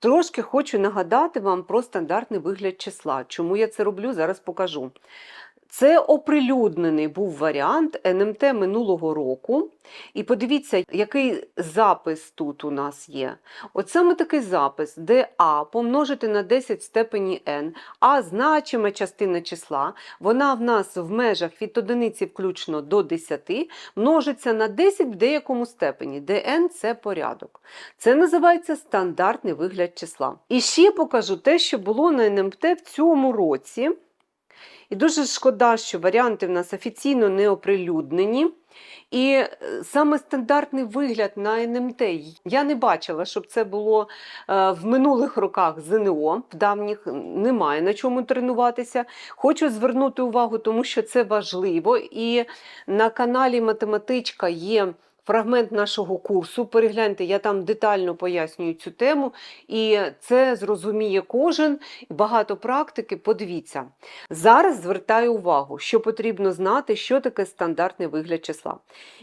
Трошки хочу нагадати вам про стандартний вигляд числа. Чому я це роблю, зараз покажу. Це оприлюднений був варіант НМТ минулого року. І подивіться, який запис тут у нас є. От саме такий запис, де А помножити на 10 в степені n, а значима частина числа, вона в нас в межах від одиниці включно до 10, множиться на 10 в деякому степені, де n – це порядок. Це називається стандартний вигляд числа. І ще покажу те, що було на НМТ в цьому році. І дуже шкода, що варіанти в нас офіційно не оприлюднені. І е, саме стандартний вигляд на НМТ я не бачила, щоб це було е, в минулих роках ЗНО, в давніх немає на чому тренуватися. Хочу звернути увагу, тому що це важливо. І на каналі Математичка є. Фрагмент нашого курсу, перегляньте, я там детально пояснюю цю тему, і це зрозуміє кожен. Багато практики. Подивіться. Зараз звертаю увагу, що потрібно знати, що таке стандартний вигляд числа.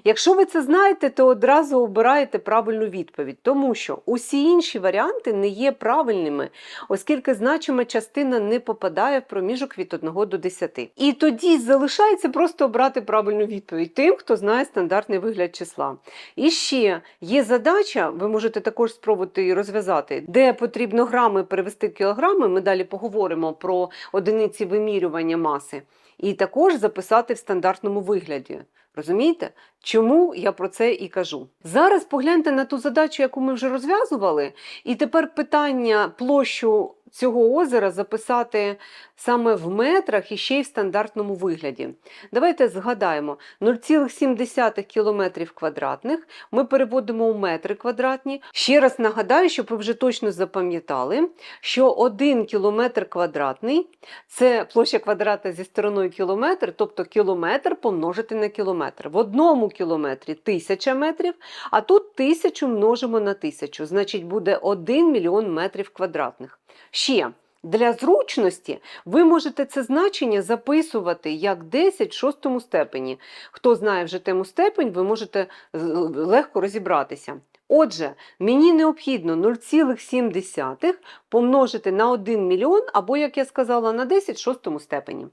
Якщо ви це знаєте, то одразу обираєте правильну відповідь, тому що усі інші варіанти не є правильними, оскільки значима частина не попадає в проміжок від 1 до 10. І тоді залишається просто обрати правильну відповідь тим, хто знає стандартний вигляд числа. І ще є задача, ви можете також спробувати її розв'язати, де потрібно грами перевести кілограми. Ми далі поговоримо про одиниці вимірювання маси, і також записати в стандартному вигляді. Розумієте? Чому я про це і кажу? Зараз погляньте на ту задачу, яку ми вже розв'язували, і тепер питання площу цього озера записати саме в метрах і ще й в стандартному вигляді. Давайте згадаємо: 0,7 км квадратних ми переводимо у метри квадратні. Ще раз нагадаю, щоб ви вже точно запам'ятали, що 1 км квадратний це площа квадрата зі стороною кілометр, тобто кілометр помножити на кілометр. В одному кілометрі 1000 метрів, а тут 1000 множимо на 1000, значить буде 1 мільйон метрів квадратних. Ще для зручності ви можете це значення записувати як 10 в шостому степені. Хто знає вже тему степень, ви можете легко розібратися. Отже, мені необхідно 0,7 помножити на 1 мільйон, або, як я сказала, на 10 в шостому степені.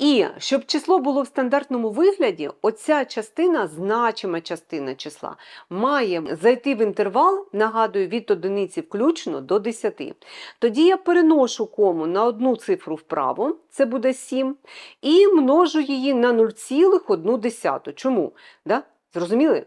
І щоб число було в стандартному вигляді, оця частина, значима частина числа, має зайти в інтервал, нагадую, від одиниці включно до 10. Тоді я переношу кому на одну цифру вправо, це буде 7, і множу її на 0,1. Чому? Да? Зрозуміли?